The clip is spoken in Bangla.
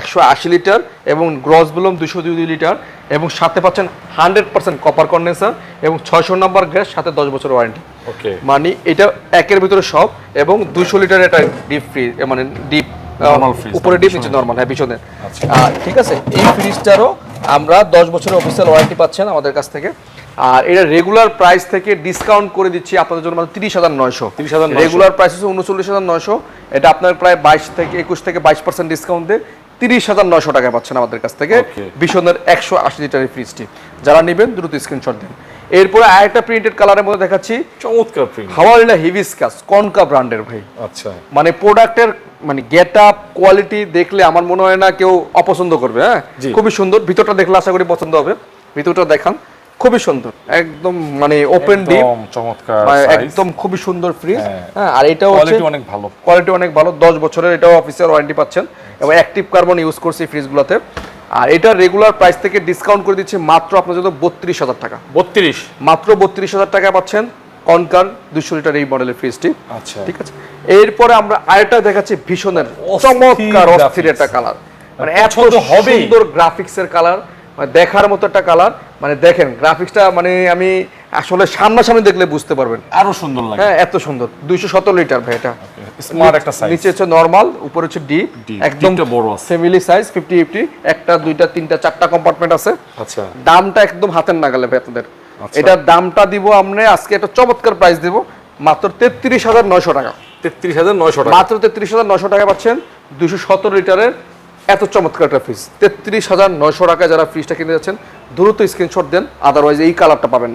একশো আশি লিটার এবং গ্রস বলুন দুশো দুই লিটার এবং সাথে পাচ্ছেন হান্ড্রেড পার্সেন্ট কপার কন্ডেন্সার এবং ছয়শো নম্বর গ্যাস সাথে দশ বছর ওয়ারেন্টি। ওকে মানে এটা একের ভিতরে সব এবং দুশো লিটার এটা ডিপ ফ্রি মানে ডিপ উপরে ডিপ। নিচে নর্মাল হ্যাঁ পিছনে। আচ্ছা। ঠিক আছে এই ফ্রিজটারও আমরা দশ বছরের অফিসিয়াল ওয়ারেন্টি পাচ্ছেন আমাদের কাছ থেকে। আর এটা রেগুলার প্রাইস থেকে ডিসকাউন্ট করে দিচ্ছি আপনাদের জন্য মাত্র তিরিশ হাজার নয়শো। 30,900 রেগুলার প্রাইস হচ্ছে উনচল্লিশ হাজার নয়শো। এটা আপনার প্রায় বাইশ থেকে একুশ থেকে বাইশ পার্সেন্ট ডিসকাউন্ট দিয়ে। তিরিশ হাজার নয়শো টাকায় পাচ্ছেন আমাদের কাছ থেকে বিশনের একশো আশি লিটারের ফ্রিজটি যারা নেবেন দ্রুত স্ক্রিনশট দিন। এরপরে আরেকটা প্রিন্টেড কালারের মধ্যে দেখাচ্ছি। চমৎকার প্রিন্ট হাওয়ালিনা হিভিসকাস কনকা ব্র্যান্ডের ভাই। আচ্ছা। মানে প্রোডাক্টের মানে গেট আপ কোয়ালিটি দেখলে আমার মনে হয় না কেউ অপছন্দ করবে হ্যাঁ? খুবই সুন্দর। ভিতরটা দেখলে আশা করি পছন্দ হবে। ভিতরটা দেখান। খুবই সুন্দর। একদম মানে ওপেন ডিপ চমৎকার একদম খুবই সুন্দর ফ্রিজ হ্যাঁ। হ্যাঁ আর এটাও হচ্ছে কোয়ালিটি অনেক ভালো। কোয়ালিটি অনেক ভালো দশ বছরের এটাও অফিসিয়াল ওয়ারেন্টি পাচ্ছেন। এবং অ্যাক্টিভ কার্বন ইউজ করছি ফ্রিজগুলোতে আর এটা রেগুলার প্রাইস থেকে ডিসকাউন্ট করে দিচ্ছে মাত্র আপনার জন্য বত্রিশ হাজার টাকা। বত্রিশ? মাত্র বত্রিশ হাজার টাকা পাচ্ছেন কনকার দুশো লিটার এই মডেলের ফ্রিজটি আচ্ছা। ঠিক আছে? এরপরে আমরা আরেকটা দেখাচ্ছি ভীষণের চমৎকার অস্থির। একটা কালার মানে এত সুন্দর গ্রাফিক্স এর কালার মানে দেখার মতো একটা কালার মানে দেখেন গ্রাফিক্সটা মানে আমি আসলে সামনাসামনি দেখলে বুঝতে পারবেন। আরও সুন্দর লাগে। হ্যাঁ এত সুন্দর। দুইশো সতেরো লিটার ভাই এটা। স্মার্ট একটা সাইজ নিচে হচ্ছে নর্মাল উপরে হচ্ছে ডিপ একদম বড় আছে। ফ্যামিলি সাইজ ফিফটি ফিফটি একটা দুইটা তিনটা চারটা কম্পার্টমেন্ট আছে। আচ্ছা। দামটা একদম হাতের নাগালে ভাই আপনাদের। আচ্ছা। এটার দামটা দিব আমরা আজকে একটা চমৎকার প্রাইস দিব। মাত্র তেত্রিশ হাজার নয়শো টাকা। তেত্রিশ হাজার নয়শো টাকা। মাত্র তেত্রিশ হাজার নয়শো টাকা পাচ্ছেন। দুশো সতেরো লিটারের এত চমৎকার একটা ফ্রিজ তেত্রিশ হাজার নয়শো টাকায় যারা ফ্রিজটা কিনে যাচ্ছেন, দ্রুত স্ক্রিনশট দেন আদারওয়াইজ এই কালারটা পাবেন না।